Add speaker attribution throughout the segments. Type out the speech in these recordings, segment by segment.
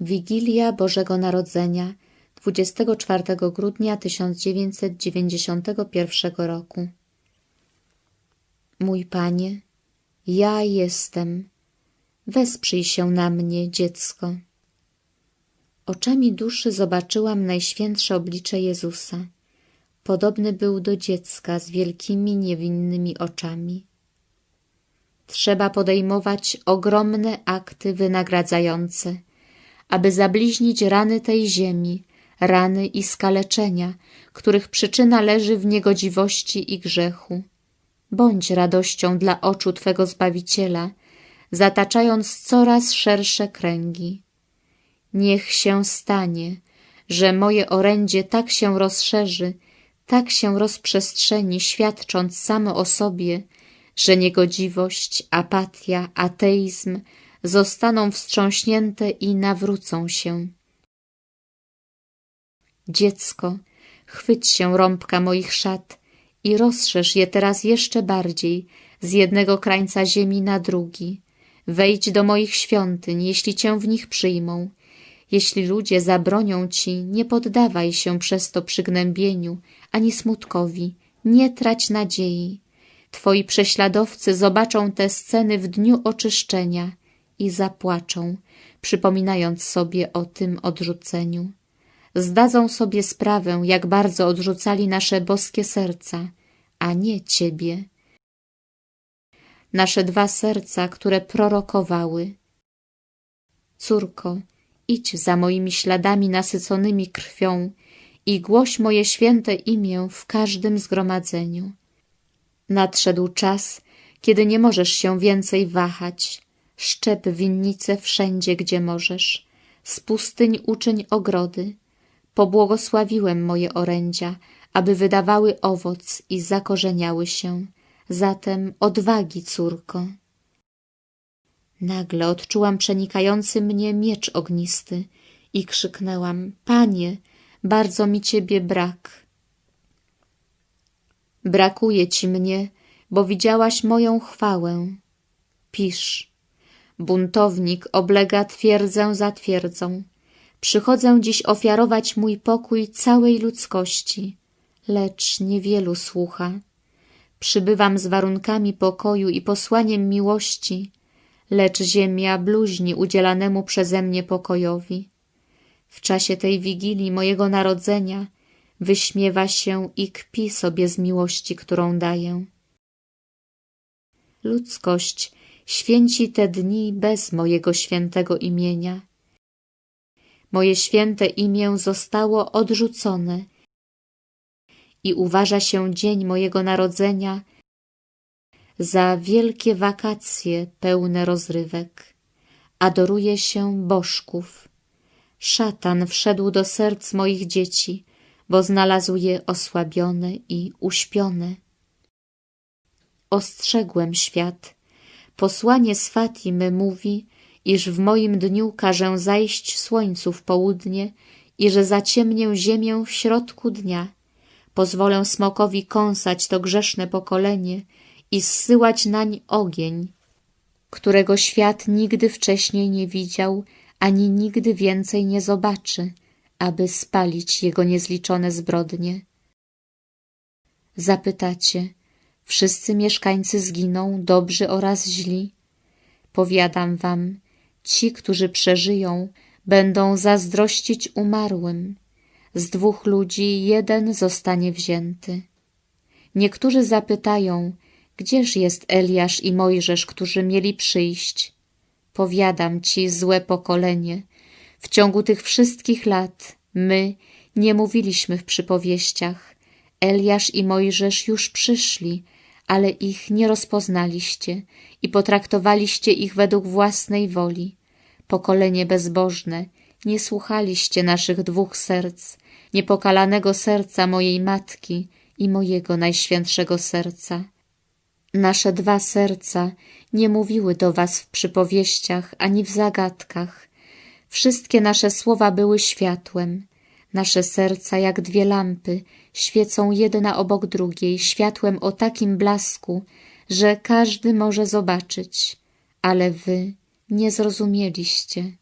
Speaker 1: Wigilia Bożego Narodzenia 24 grudnia 1991 roku Mój Panie, ja jestem. Wesprzyj się na mnie, dziecko. Oczami duszy zobaczyłam najświętsze oblicze Jezusa. Podobny był do dziecka z wielkimi, niewinnymi oczami. Trzeba podejmować ogromne akty wynagradzające, aby zabliźnić rany tej ziemi, rany i skaleczenia, których przyczyna leży w niegodziwości i grzechu. Bądź radością dla oczu Twego Zbawiciela, zataczając coraz szersze kręgi. Niech się stanie, że moje orędzie tak się rozszerzy, tak się rozprzestrzeni, świadcząc samo o sobie, że niegodziwość, apatia, ateizm zostaną wstrząśnięte i nawrócą się. Dziecko, chwyć się rąbka moich szat i rozszerz je teraz jeszcze bardziej z jednego krańca ziemi na drugi. Wejdź do moich świątyń, jeśli cię w nich przyjmą. Jeśli ludzie zabronią ci, nie poddawaj się przez to przygnębieniu ani smutkowi, nie trać nadziei. Twoi prześladowcy zobaczą te sceny w dniu oczyszczenia i zapłaczą, przypominając sobie o tym odrzuceniu. Zdadzą sobie sprawę, jak bardzo odrzucali nasze boskie serca, a nie Ciebie. Nasze dwa serca, które prorokowały. Córko, idź za moimi śladami nasyconymi krwią i głoś moje święte imię w każdym zgromadzeniu. Nadszedł czas, kiedy nie możesz się więcej wahać. Szczep winnice wszędzie, gdzie możesz. Z pustyń uczyń ogrody. Pobłogosławiłem moje orędzia, aby wydawały owoc i zakorzeniały się. Zatem odwagi, córko. Nagle odczułam przenikający mnie miecz ognisty i krzyknęłam: Panie, bardzo mi ciebie brak. Brakuje ci mnie, bo widziałaś moją chwałę. Pisz. Buntownik oblega twierdzę za twierdzą. Przychodzę dziś ofiarować mój pokój całej ludzkości, lecz niewielu słucha. Przybywam z warunkami pokoju i posłaniem miłości, lecz ziemia bluźni udzielanemu przeze mnie pokojowi. W czasie tej wigilii mojego narodzenia wyśmiewa się i kpi sobie z miłości, którą daję. Ludzkość święci te dni bez mojego świętego imienia. Moje święte imię zostało odrzucone i uważa się dzień mojego narodzenia za wielkie wakacje pełne rozrywek. Adoruje się bożków. Szatan wszedł do serc moich dzieci, bo znalazł je osłabione i uśpione. Ostrzegłem świat. Posłanie z Fatimy mówi, iż w moim dniu każę zajść słońcu w południe i że zaciemnię ziemię w środku dnia. Pozwolę smokowi kąsać to grzeszne pokolenie i zsyłać nań ogień, którego świat nigdy wcześniej nie widział, ani nigdy więcej nie zobaczy, aby spalić jego niezliczone zbrodnie. Zapytacie, wszyscy mieszkańcy zginą, dobrzy oraz źli? Powiadam wam, ci, którzy przeżyją, będą zazdrościć umarłym. Z dwóch ludzi jeden zostanie wzięty. Niektórzy zapytają, gdzież jest Eliasz i Mojżesz, którzy mieli przyjść? Powiadam ci, złe pokolenie, w ciągu tych wszystkich lat my nie mówiliśmy w przypowieściach. Eliasz i Mojżesz już przyszli, ale ich nie rozpoznaliście i potraktowaliście ich według własnej woli. Pokolenie bezbożne, nie słuchaliście naszych dwóch serc, niepokalanego serca mojej matki i mojego najświętszego serca. Nasze dwa serca nie mówiły do was w przypowieściach ani w zagadkach. Wszystkie nasze słowa były światłem. Nasze serca, jak dwie lampy, świecą jedna obok drugiej, światłem o takim blasku, że każdy może zobaczyć, ale wy nie zrozumieliście.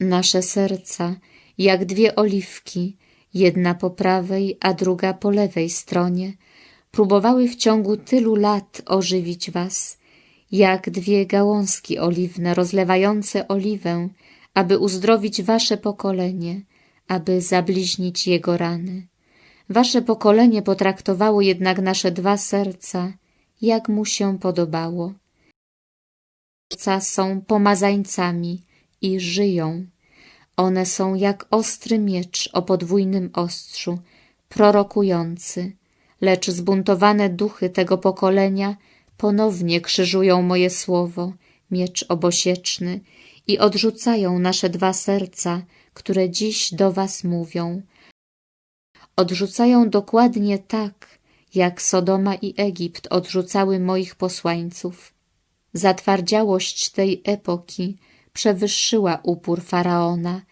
Speaker 1: Nasze serca, jak dwie oliwki, jedna po prawej, a druga po lewej stronie, próbowały w ciągu tylu lat ożywić was, jak dwie gałązki oliwne rozlewające oliwę, aby uzdrowić wasze pokolenie, aby zabliźnić jego rany. Wasze pokolenie potraktowało jednak nasze dwa serca, jak mu się podobało. Serca są pomazańcami i żyją. One są jak ostry miecz o podwójnym ostrzu, prorokujący, lecz zbuntowane duchy tego pokolenia ponownie krzyżują moje słowo, miecz obosieczny, i odrzucają nasze dwa serca, które dziś do was mówią. Odrzucają dokładnie tak, jak Sodoma i Egipt odrzucały moich posłańców. Zatwardziałość tej epoki przewyższyła upór Faraona,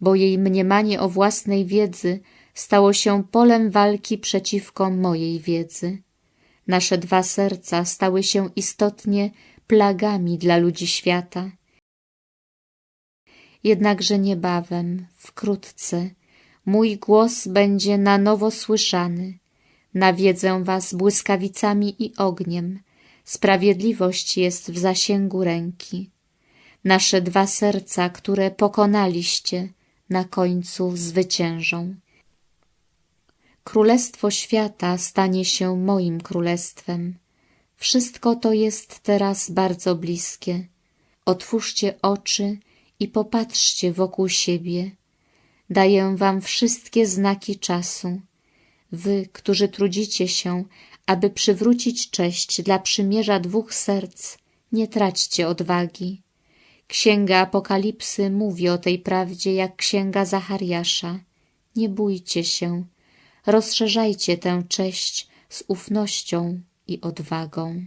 Speaker 1: bo jej mniemanie o własnej wiedzy stało się polem walki przeciwko mojej wiedzy. Nasze dwa serca stały się istotnie plagami dla ludzi świata. Jednakże niebawem, wkrótce, mój głos będzie na nowo słyszany. Nawiedzę was błyskawicami i ogniem. Sprawiedliwość jest w zasięgu ręki. Nasze dwa serca, które pokonaliście, na końcu zwyciężą. Królestwo świata stanie się moim królestwem. Wszystko to jest teraz bardzo bliskie. Otwórzcie oczy i popatrzcie wokół siebie. Daję wam wszystkie znaki czasu. Wy, którzy trudzicie się, aby przywrócić cześć dla przymierza dwóch serc, nie traćcie odwagi. Księga Apokalipsy mówi o tej prawdzie jak księga Zachariasza. Nie bójcie się, rozszerzajcie tę cześć z ufnością i odwagą.